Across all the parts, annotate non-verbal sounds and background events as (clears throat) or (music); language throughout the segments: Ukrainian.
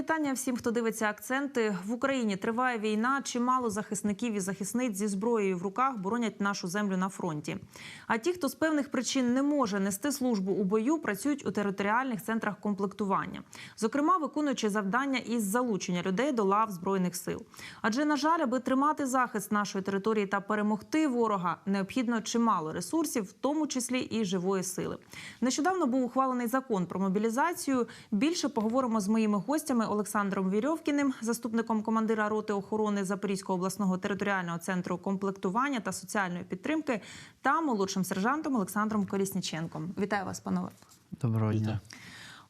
вітання всім, хто дивиться акценти. В Україні триває війна. Чимало захисників і захисниць зі зброєю в руках боронять нашу землю на фронті. А ті, хто з певних причин не може нести службу у бою, працюють у територіальних центрах комплектування, зокрема виконуючи завдання із залучення людей до лав збройних сил. Адже, на жаль, аби тримати захист нашої території та перемогти ворога, необхідно чимало ресурсів, в тому числі і живої сили. Нещодавно був ухвалений закон про мобілізацію. Більше поговоримо з моїми гостями Олександром Вірьовкіним, заступником командира роти охорони Запорізького обласного територіального центру комплектування та соціальної підтримки, та молодшим сержантом Олександром Колісніченком. Вітаю вас, панове. Доброго дня.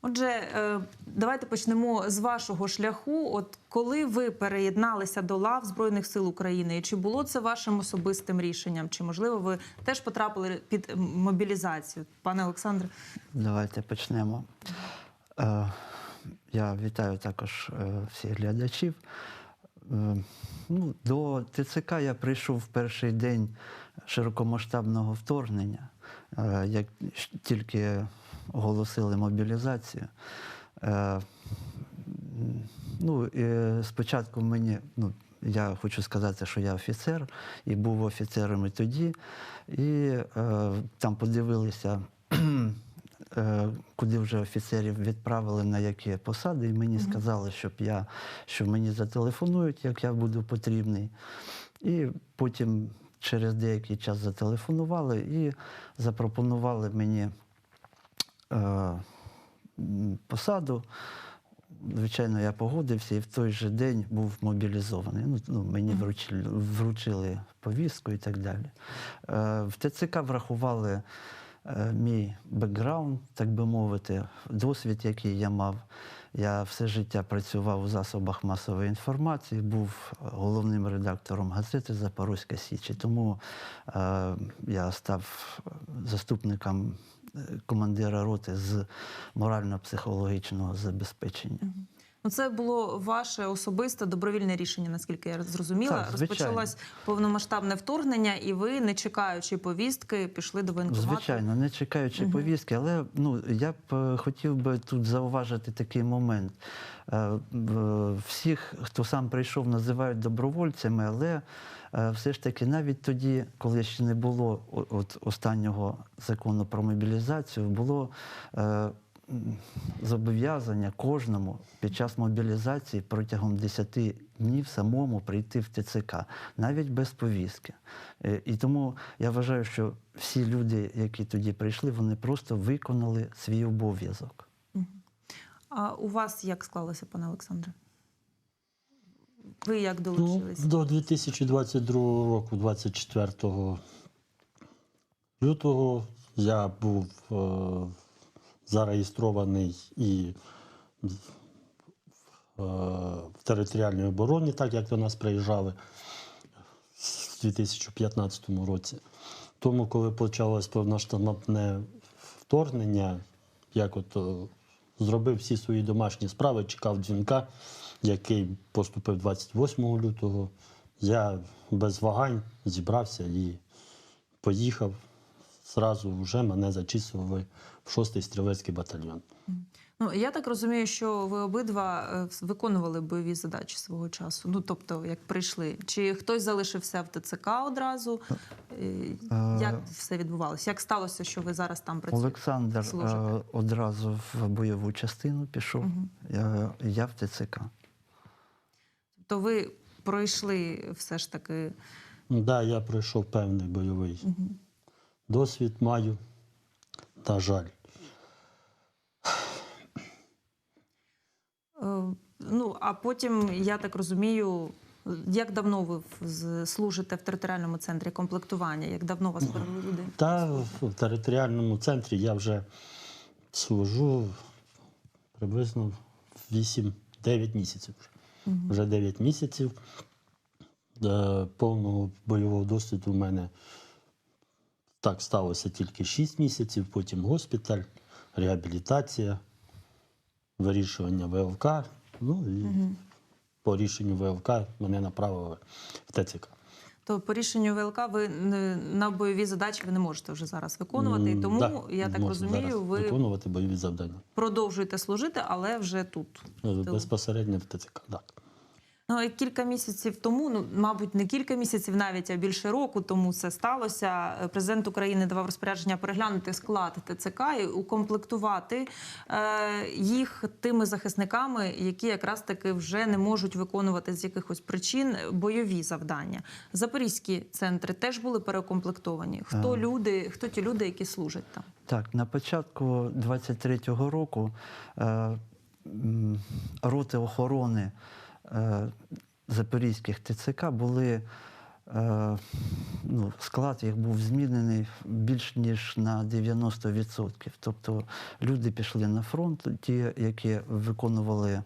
Отже, е, давайте почнемо з вашого шляху. От коли ви переєдналися до лав Збройних сил України, чи було це вашим особистим рішенням? Чи можливо ви теж потрапили під мобілізацію, пане Олександре? Давайте почнемо. Я вітаю також е, всіх глядачів. Е, Ну, до ТЦК я прийшов в перший день широкомасштабного вторгнення, е, як тільки оголосили мобілізацію. Ну, і спочатку мені, ну, я хочу сказати, що я офіцер і був офіцером і тоді. І там подивилися, куди вже офіцерів відправили на які посади, і мені сказали, щоб я, що мені зателефонують, як я буду потрібний. І потім через деякий час зателефонували і запропонували мені е, посаду. Звичайно, я погодився і в той же день був мобілізований. Ну, ну, мені вручили, вручили повістку і так далі. Е, в ТЦК врахували е, мій бекграунд, так би мовити, досвід, який я мав. Я все життя працював у засобах масової інформації, був головним редактором газети Запорозька Січ. І Тому е, я став заступником е, командира роти з морально-психологічного забезпечення. Ну, це було ваше особисте добровільне рішення, наскільки я зрозуміла. Так. Розпочалось повномасштабне вторгнення, і ви, не чекаючи повістки, пішли до воєнкомату. Звичайно, не чекаючи повістки, але ну я б е, хотів би тут зауважити такий момент. Е, Всіх, хто сам прийшов, називають добровольцями, але е, все ж таки, навіть тоді, коли ще не було от останнього закону про мобілізацію, було зобов'язання кожному під час мобілізації протягом 10 днів самому прийти в ТЦК, навіть без повістки. Е, І тому я вважаю, що всі люди, які тоді прийшли, вони просто виконали свій обов'язок. А у вас як склалося, пане Олександре? Ви як Ну, долучились? до 2022 року, 24 лютого, я був е, зареєстрований і в, е, територіальній обороні, так як до нас приїжджали в 2015 році. Тому, коли почалось повноштабне вторгнення, як от е, зробив всі свої домашні справи, чекав дзвінка, який поступив 28 лютого. Я без вагань зібрався і поїхав. Зразу вже мене зачислили в 6-й стрілецький батальйон. Ну я так розумію, що ви обидва е, виконували бойові задачі свого часу. Ну тобто, як прийшли, чи хтось залишився в ТЦК одразу? Е, Як все відбувалося? Як сталося, що ви зараз там працюєте? Олександр служите? е, одразу в бойову частину пішов. Я, я в ТЦК. То ви пройшли все ж таки. Ну, да, я пройшов певний бойовий досвід, маю, на жаль. е, Ну а потім я так розумію. Як давно ви служите в територіальному центрі комплектування? Як давно вас перевели люди? Та в територіальному центрі я вже служу приблизно 8-9 місяців. Вже, вже 9 місяців. Е, Повного бойового досвіду у мене так сталося тільки 6 місяців, потім госпіталь, реабілітація, вирішування ВЛК. Ну і по рішенню ВЛК мене направили в ТЦК. То по рішенню ВЛК ви на бойові задачі ви не можете вже зараз виконувати. І тому да, я так розумію, ви виконувати бойові завдання. продовжуєте служити, але вже тут. Е, Безпосередньо в ТЦК. Так. Ну, кілька місяців тому, ну мабуть, не кілька місяців, навіть а більше року тому це сталося. Е, Президент України давав розпорядження переглянути склад ТЦК і укомплектувати е, їх тими захисниками, які якраз таки вже не можуть виконувати з якихось причин бойові завдання. Запорізькі центри теж були переукомплектовані. Хто А. люди, хто ті люди, які служать там? Так, на початку 23-го року е, роти охорони запорізьких ТЦК були. е, Ну, склад їх був змінений більш ніж на 90%. Тобто люди пішли на фронт, ті, які виконували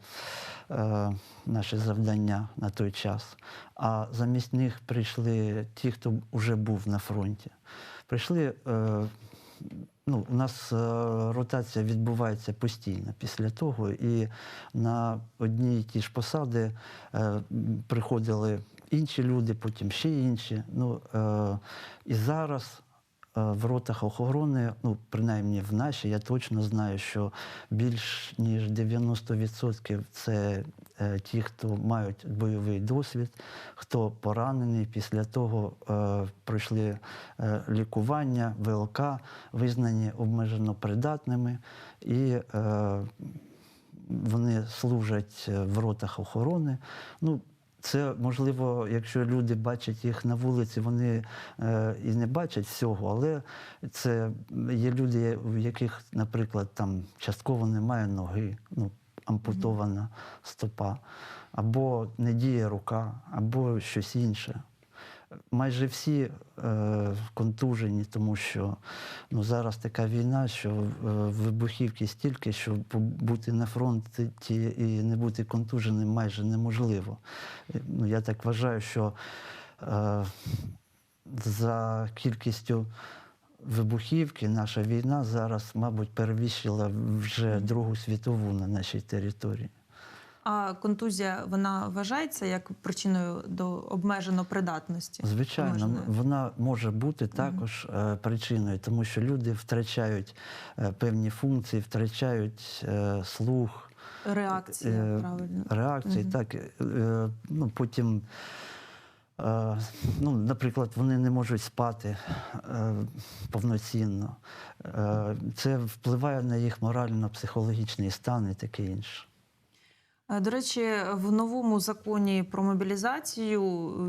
е, наші завдання на той час. А замість них прийшли ті, хто вже був на фронті. Прийшли е, ну, у нас е, ротація відбувається постійно після того, і на одні і ті ж посади е, приходили інші люди, потім ще інші. Ну, е, і зараз в ротах охорони, ну, принаймні в нашій, я точно знаю, що більш ніж 90% це е, ті, хто мають бойовий досвід, хто поранений, після того е, пройшли е, лікування, ВЛК, визнані обмежено придатними, і е, вони служать е, в ротах охорони. Ну, це можливо, якщо люди бачать їх на вулиці, вони е, і не бачать всього, але це є люди, в яких, наприклад, там частково немає ноги, ну, ампутована стопа, або не діє рука, або щось інше. Майже всі е, контужені, тому що ну, зараз така війна, що е, вибухівки стільки, що бути на фронті і не бути контуженим майже неможливо. Е, Ну, я так вважаю, що е, за кількістю вибухівки наша війна зараз, мабуть, перевищила вже Другу світову на нашій території. А контузія вона вважається як причиною до обмежено придатності? Звичайно, Обмеженої? вона може бути також е, причиною, тому що люди втрачають е, певні функції, втрачають е, слух, реакція, е, правильно. реакції. Мгм. Так, е, ну, потім, е, ну, наприклад, вони не можуть спати е, повноцінно. Е, це впливає на їх морально-психологічний стан і таке інше. Е, До речі, в новому законі про мобілізацію,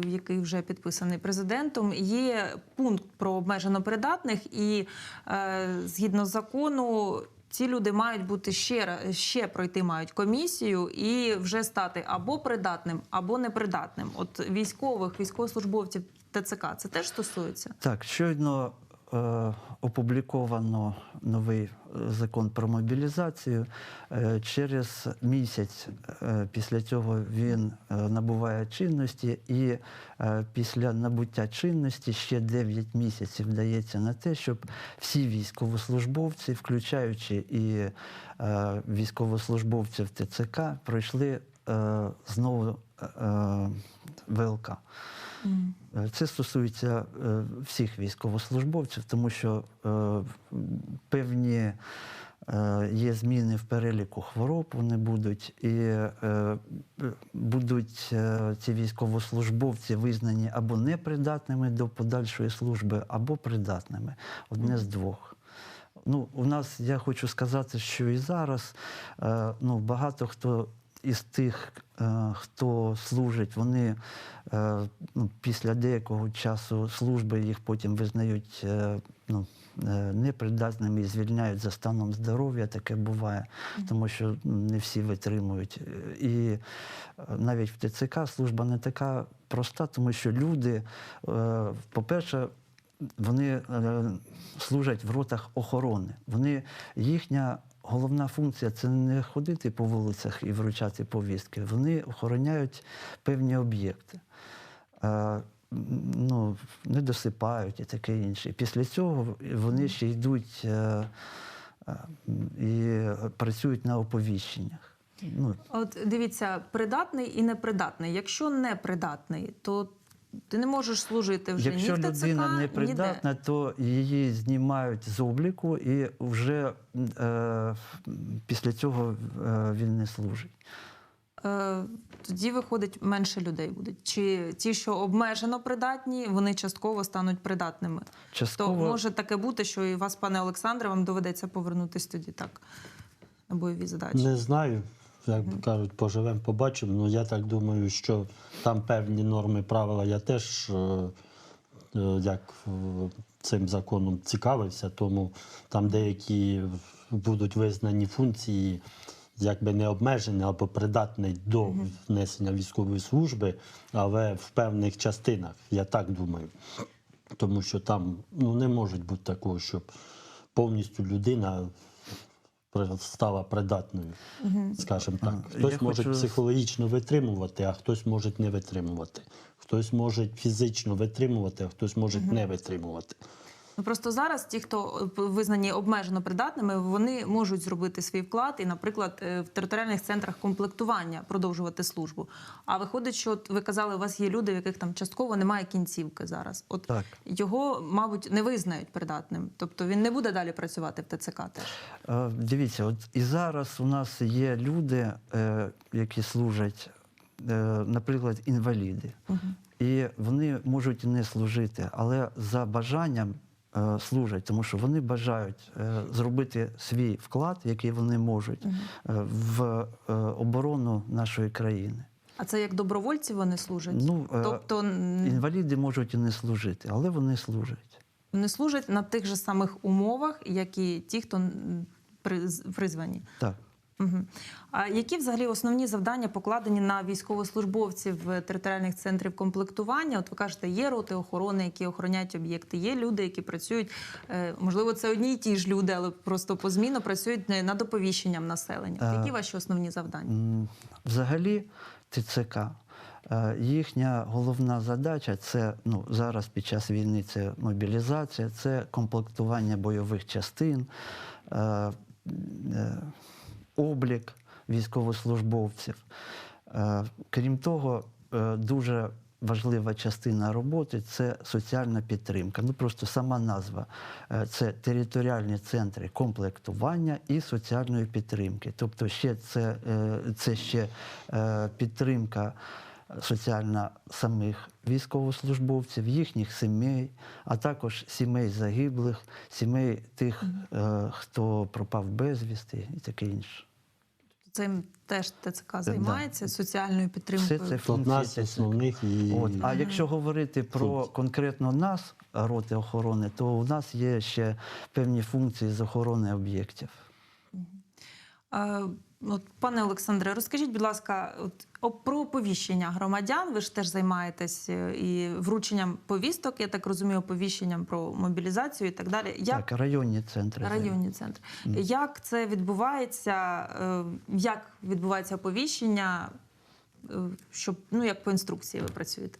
е, який вже підписаний президентом, є пункт про обмежено придатних, і е, згідно закону. Ці люди мають бути ще ще пройти мають комісію і вже стати або придатним, або непридатним. От військових, військовослужбовців ТЦК це теж стосується. Так, щойно опубліковано новий е, закон про мобілізацію. Е, через місяць е, після цього він набуває чинності, і після набуття чинності ще 9 місяців дається на те, щоб всі військовослужбовці, включаючи і військовослужбовців ТЦК, пройшли знову ВЛК. Е, Це стосується е, всіх військовослужбовців, тому що е, певні є зміни в переліку хвороб, вони будуть, і будуть ці військовослужбовці визнані або непридатними до подальшої служби, або придатними. Одне з двох. Ну, у нас я хочу сказати, що і зараз ну, багато хто із тих, е, хто служить, вони е, ну, після деякого часу служби їх потім визнають е, ну, непридатними і звільняють за станом здоров'я. Таке буває, тому що не всі витримують. І навіть в ТЦК служба не така проста, тому що люди, по-перше, вони служать в ротах охорони. Вони, їхня головна функція це не ходити по вулицях і вручати повістки. Вони охороняють певні об'єкти. Ну, не досипають і таке інше. Після цього вони ще йдуть е, е, і працюють на оповіщеннях. Ну, От дивіться, придатний і непридатний. Якщо непридатний, то Ти не можеш служити вже Якщо ні в ТЦК, людина ніде. непридатна, то її знімають з обліку, і вже е, після цього е, він не служить. Е, Тоді виходить менше людей буде. Чи ті, що обмежено придатні, вони частково стануть придатними. Частково То може таке бути, що і вас, пане Олександре, вам доведеться повернутись тоді так на бойові задачі. Не знаю. Як кажуть, поживемо, побачимо. Ну я так думаю, що там певні норми, правила. Я теж е, е, як цим законом цікавився, тому там деякі будуть визнані функції, якби не обмежені або придатні до внесення військової служби, але в певних частинах, я так думаю. Тому що там ну, не може бути такого, щоб повністю людина стала придатною, скажімо так. Хтось Я може хочу- психологічно витримувати, а хтось може не витримувати. Хтось може фізично витримувати, а хтось може не витримувати. Ну просто зараз ті, хто е, визнані обмежено придатними, вони можуть зробити свій вклад і, наприклад, е, в територіальних центрах комплектування продовжувати службу. А виходить, що от ви казали, у вас є люди, в яких там частково немає кінцівки зараз. От Так. його, мабуть, не визнають придатним, тобто він не буде далі працювати в ТЦК теж. Е, Дивіться, от і зараз у нас є люди, е, які служать, е, наприклад, інваліди. І вони можуть не служити, але за бажанням служать, тому що вони бажають е, зробити свій вклад, який вони можуть, е, в е, оборону нашої країни. А це як добровольці вони служать? Ну, е, тобто Інваліди можуть і не служити, але вони служать. Вони служать на тих же самих умовах, як і ті, хто приз- призвані. Так. Угу. А які взагалі основні завдання покладені на військовослужбовців територіальних центрів комплектування? От ви кажете, є роти охорони, які охороняють об'єкти, є люди, які працюють, е, можливо, це одні й ті ж люди, але просто позмінно працюють не- над оповіщенням населення. От Е, Які ваші основні завдання? Взагалі, ТЦК, е, їхня головна задача це ну, зараз під час війни це мобілізація, це комплектування бойових частин, облік військовослужбовців. Е, Крім того, е, дуже важлива частина роботи це соціальна підтримка. Ну просто сама назва Е, це територіальні центри комплектування і соціальної підтримки. Тобто, ще це, це ще підтримка соціальна самих військовослужбовців, їхніх сімей, а також сімей загиблих, сімей тих, е, хто пропав безвісти і таке інше. Цим теж ТЦК займається соціальною підтримкою. Все це функції основних і От. А якщо говорити про конкретно нас, роти охорони, то у нас є ще певні функції з охорони об'єктів. От, пане Олександре, розкажіть, будь ласка, от, про оповіщення громадян. Ви ж теж займаєтесь е, і врученням повісток, я так розумію, оповіщенням про мобілізацію і так далі. Як Так, районні центри. районні центри? Як це відбувається? е, Як відбувається оповіщення? е, Щоб ну як по інструкції ви працюєте?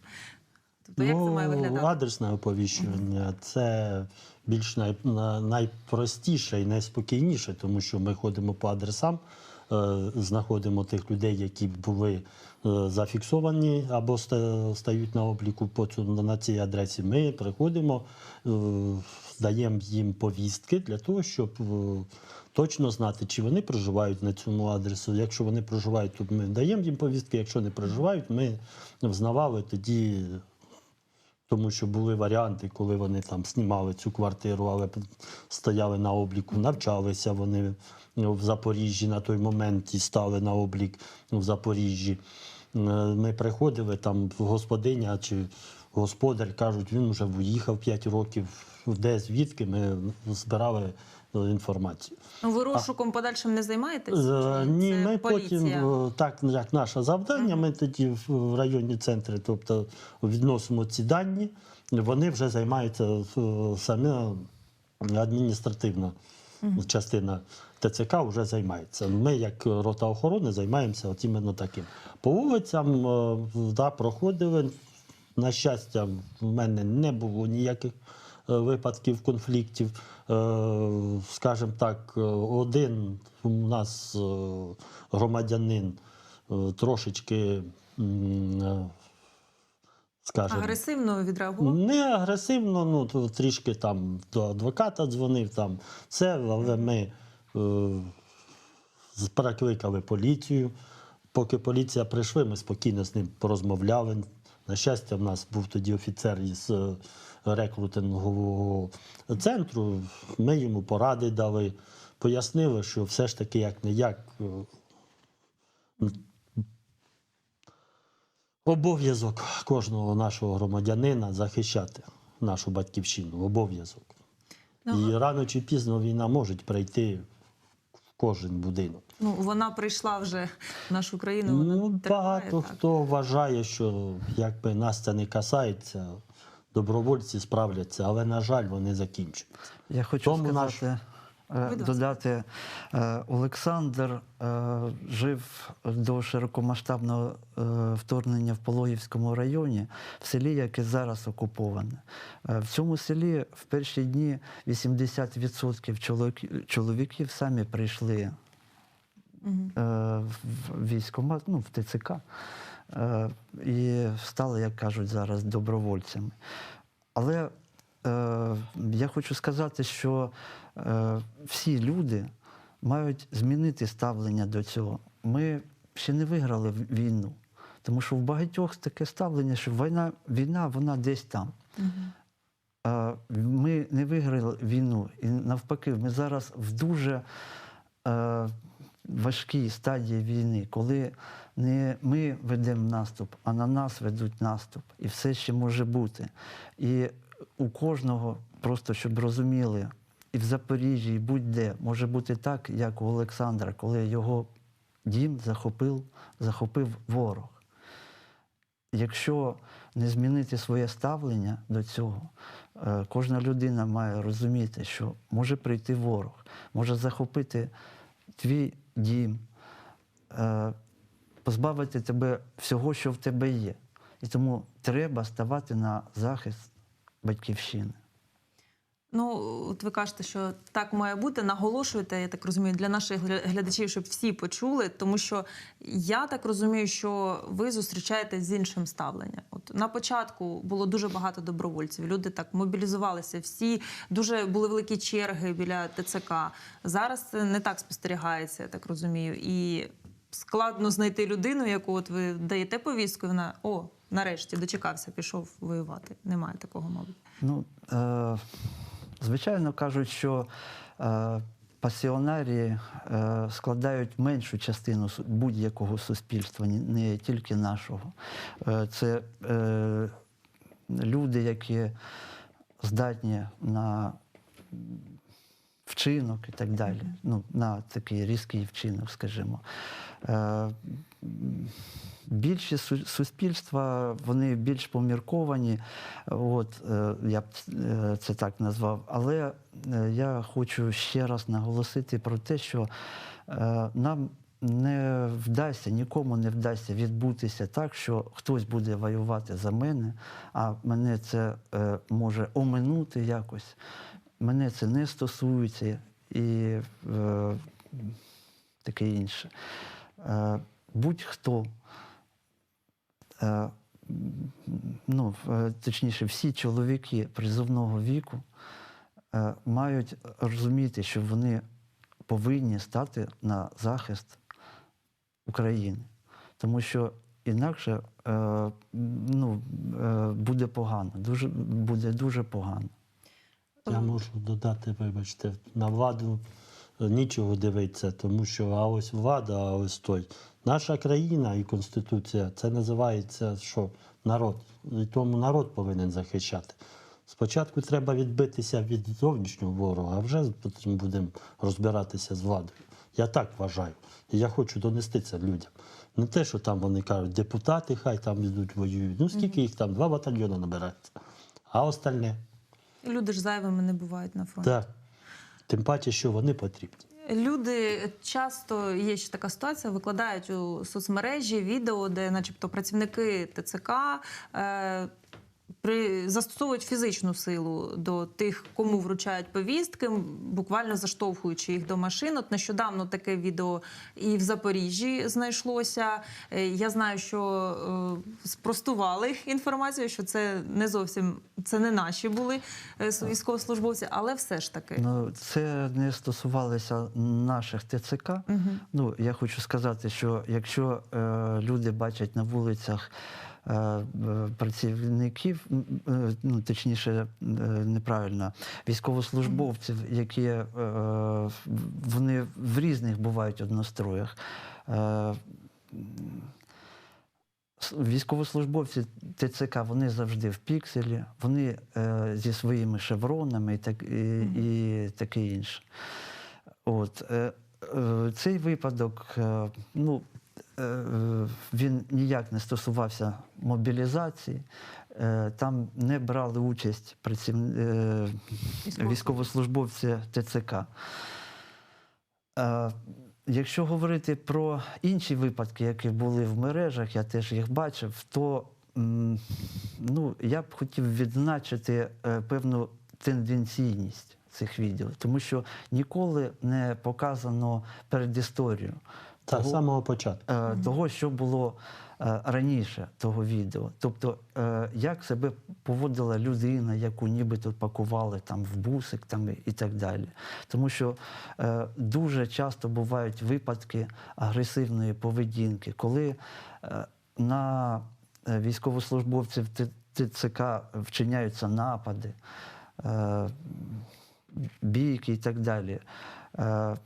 Тобто, як це має виглядати? Ну, Адресне оповіщення це більш най, на- найпростіше і найспокійніше, тому що ми ходимо по адресам, знаходимо тих людей, які були е, зафіксовані або стають на обліку на цій адресі. Ми приходимо, е, даємо їм повістки для того, щоб е, точно знати, чи вони проживають на цьому адресу. Якщо вони проживають, то ми даємо їм повістки. Якщо не проживають, ми взнавали тоді тому що були варіанти, коли вони там знімали цю квартиру, але стояли на обліку, навчалися вони ну, в Запоріжжі на той момент і стали на облік в Запоріжжі. Е, Ми приходили, там господиня чи господар кажуть, він вже виїхав 5 років. Де звідки ми збирали е, інформацію. Ну, ви розшуком подальшим не займаєтесь? Е, Ні, ми поліція? потім, е, так як наше завдання, ми тоді в районні центри, тобто відносимо ці дані, вони вже займаються е, саме адміністративна частина ТЦК вже займається. Ми, як рота охорони, займаємося от іменно таким. По вулицям е, да, проходили. На щастя, в мене не було ніяких е, випадків конфліктів. Е, Скажімо так, один у нас громадянин трошечки, м, скажімо. Агресивно відреагував? Не агресивно, ну трішки там до адвоката дзвонив, там це, але ми е, перекликали поліцію. Поки поліція прийшла, ми спокійно з ним порозмовляли. На щастя, в нас був тоді офіцер із е, рекрутингового центру. Ми йому поради дали, пояснили, що все ж таки як не як. Обов'язок кожного нашого громадянина захищати нашу батьківщину. Обов'язок. Ну, І рано чи пізно війна може прийти в кожен будинок. Ну, вона прийшла вже в нашу країну. Вона Ну, триває, багато так. хто вважає, що якби нас це не касається, добровольці справляться, але, на жаль, вони закінчуються. Я хочу Тому сказати, ласка. Додати, е, Олександр е, жив до широкомасштабного е, вторгнення в Пологівському районі, в селі, яке зараз окуповане. Е, В цьому селі в перші дні 80% чоловіків самі прийшли е, в військкомат, ну, в ТЦК. Е, і стали, як кажуть зараз, добровольцями. Але е, я хочу сказати, що е, всі люди мають змінити ставлення до цього. Ми ще не виграли війну, тому що в багатьох таке ставлення, що війна, війна вона десь там. Е, Ми не виграли війну. І навпаки, ми зараз в дуже е, важкій стадії війни, коли не ми ведемо наступ, а на нас ведуть наступ. І все ще може бути. І у кожного, просто щоб розуміли, і в Запоріжжі, і будь-де може бути так, як у Олександра, коли його дім захопив, захопив ворог. Якщо не змінити своє ставлення до цього, е, кожна людина має розуміти, що може прийти ворог, може захопити твій дім, е, позбавити тебе всього, що в тебе є. І тому треба ставати на захист батьківщини. Ну, от ви кажете, що так має бути. Наголошуєте, я так розумію, для наших глядачів, щоб всі почули, тому що я так розумію, що ви зустрічаєтесь з іншим ставленням. От на початку було дуже багато добровольців. Люди так мобілізувалися. Всі дуже були великі черги біля ТЦК. Зараз це не так спостерігається, я так розумію. І складно знайти людину, яку от ви даєте повістку. і Вона о, нарешті дочекався, пішов воювати. Немає такого, мабуть. Ну, е, звичайно кажуть, що е, пасіонарії е, складають меншу частину будь-якого суспільства, не тільки нашого. Е, це е, люди, які здатні на вчинок і так далі. Ну, на такий різкий вчинок, скажімо. Е, м, Більші су- суспільства вони більш помірковані, от е, я б е, це так назвав. Але е, я хочу ще раз наголосити про те, що нам не вдасться, нікому не вдасться відбутися так, що хтось буде воювати за мене, а мене це може оминути якось. Мене це не стосується і е, таке інше. Е, будь-хто, ну, е, точніше, всі чоловіки призовного віку е, мають розуміти, що вони повинні стати на захист України. Тому що інакше е, ну, е, буде погано, дуже, буде дуже погано. Я можу додати, вибачте, на владу е, нічого дивитися, тому що а ось влада, а ось той. Наша країна і Конституція це називається що? Народ. І тому народ повинен захищати. Спочатку треба відбитися від зовнішнього ворога, а вже потім будемо розбиратися з владою. Я так вважаю. І я хочу донести це людям. Не те, що там вони кажуть, депутати хай там йдуть воюють. Ну скільки їх там? Два батальйони набирається. А остальне. Люди ж зайвими не бувають на фронті. Так. Тим паче, що вони потрібні. Люди часто є ще така ситуація, викладають у соцмережі відео, де, начебто, працівники ТЦК е, при застосовують фізичну силу до тих, кому вручають повістки, буквально заштовхуючи їх до машин. От нещодавно таке відео і в Запоріжжі знайшлося. Е, Я знаю, що е, спростували інформацію, що це не зовсім це не наші були е, військовослужбовці, але все ж таки. Ну, це не стосувалося наших ТЦК. Мгм. Ну, я хочу сказати, що якщо е, люди бачать на вулицях працівників, е, ну точніше, е, неправильно, військовослужбовців, які е, вони в різних бувають одностроях. Е, Військовослужбовці ТЦК вони завжди в пікселі, вони е, зі своїми шевронами і, так, і, і таке інше. От, е, е, цей випадок, е, ну, е, е, він ніяк не стосувався мобілізації. Е, Там не брали участь е, військовослужбовці ТЦК. Е, Якщо говорити про інші випадки, які були в мережах, я теж їх бачив, то ну, я б хотів відзначити е, певну тенденційність цих відео, тому що ніколи не показано передісторію Так, з того, самого початку. е, того, що було е, раніше того відео. Тобто, е, як себе поводила людина, яку нібито пакували там в бусик там, і так далі. Тому що е, дуже часто бувають випадки агресивної поведінки, коли е, на е, військовослужбовців ТЦК вчиняються напади, е, бійки і так далі. Е,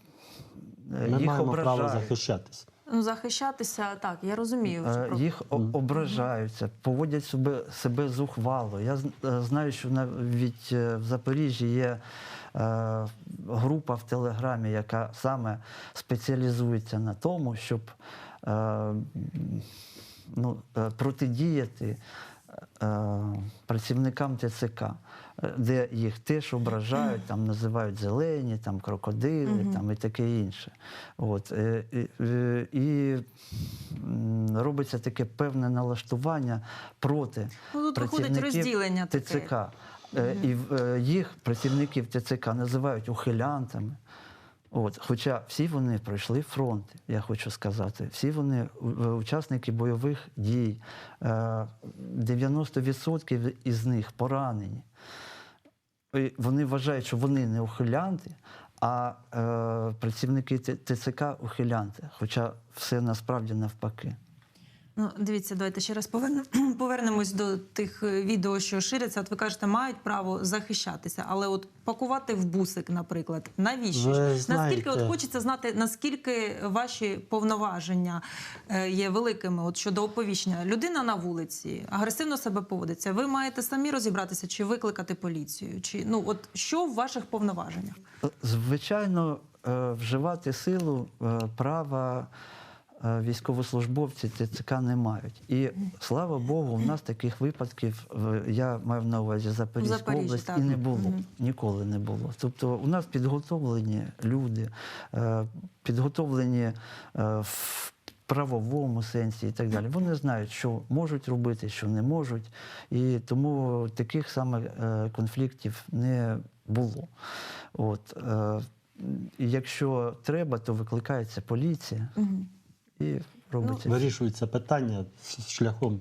Ми їх маємо право ображають. захищатися. Ну, захищатися так, я розумію. Е, що Їх ображаються, поводять себе, себе зухвало. Я е, знаю, що навіть е, в Запоріжжі є е, група в Телеграмі, яка саме спеціалізується на тому, щоб е, ну, е, протидіяти е, працівникам ТЦК, де їх теж ображають, там називають зелені, там крокодили, там і таке інше. От, е, і, е, і робиться таке певне налаштування проти Ну, тут працівників розділення таке. ТЦК. Е, І е, їх працівників ТЦК називають ухилянтами. От, хоча всі вони пройшли фронт, я хочу сказати. Всі вони е, учасники бойових дій. Е, 90% із них поранені. І вони вважають, що вони не ухилянти, а е, працівники ТЦК ухилянти. Хоча все насправді навпаки. Ну, дивіться, давайте ще раз поверне, (clears throat) повернемось до тих е, відео, що ширяться. От ви кажете, мають право захищатися, але от пакувати в бусик, наприклад, навіщо? Ви? Наскільки от хочеться знати, наскільки ваші повноваження е, є великими от щодо оповіщення? Людина на вулиці агресивно себе поводиться. Ви маєте самі розібратися, чи викликати поліцію, чи ну от що в ваших повноваженнях? Звичайно, е, вживати силу права військовослужбовці ТЦК не мають. І слава Богу, у нас таких випадків, е, я маю на увазі Запорізьку Запоріжжі, область, так. і не було. Ніколи не було. Тобто у нас підготовлені люди, е, підготовлені е, в правовому сенсі і так далі. Вони знають, що можуть робити, що не можуть. І тому таких саме е, конфліктів не було. От, е, якщо треба, то викликається поліція Мгм. І робиться. Вирішується питання шляхом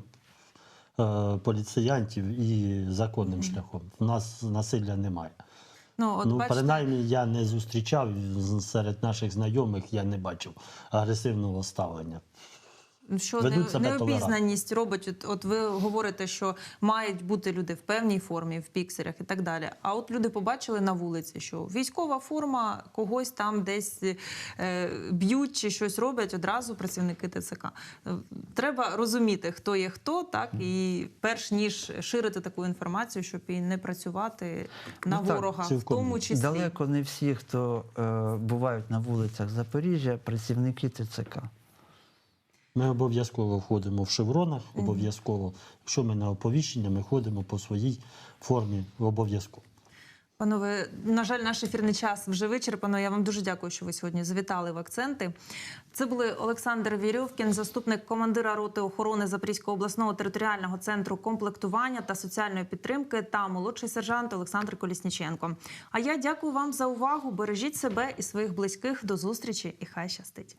е, поліціянтів і законним шляхом. У нас насилля немає. Ну, от ну, бачите, принаймні, я не зустрічав серед наших знайомих, я не бачив агресивного ставлення. Що Ведуть не, необізнаність робить? От, от ви говорите, що мають бути люди в певній формі, в пікселях і так далі. А от люди побачили на вулиці, що військова форма когось там десь е, б'ють чи щось роблять одразу працівники ТЦК. Е, Треба розуміти, хто є хто, так і перш ніж ширити таку інформацію, щоб і не працювати на Ну так, в тому числі. Далеко не всі, хто е, бувають на вулицях Запоріжжя, працівники ТЦК. Ми обов'язково входимо в шевронах, обов'язково. Якщо ми на оповіщення, ми ходимо по своїй формі обов'язково. Панове, на жаль, наш ефірний час вже вичерпано. Я вам дуже дякую, що ви сьогодні завітали в акценти. Це були Олександр Вірьовкін, заступник командира роти охорони Запорізького обласного територіального центру комплектування та соціальної підтримки та молодший сержант Олександр Колісніченко. А я дякую вам за увагу. Бережіть себе і своїх близьких. До зустрічі і хай щастить.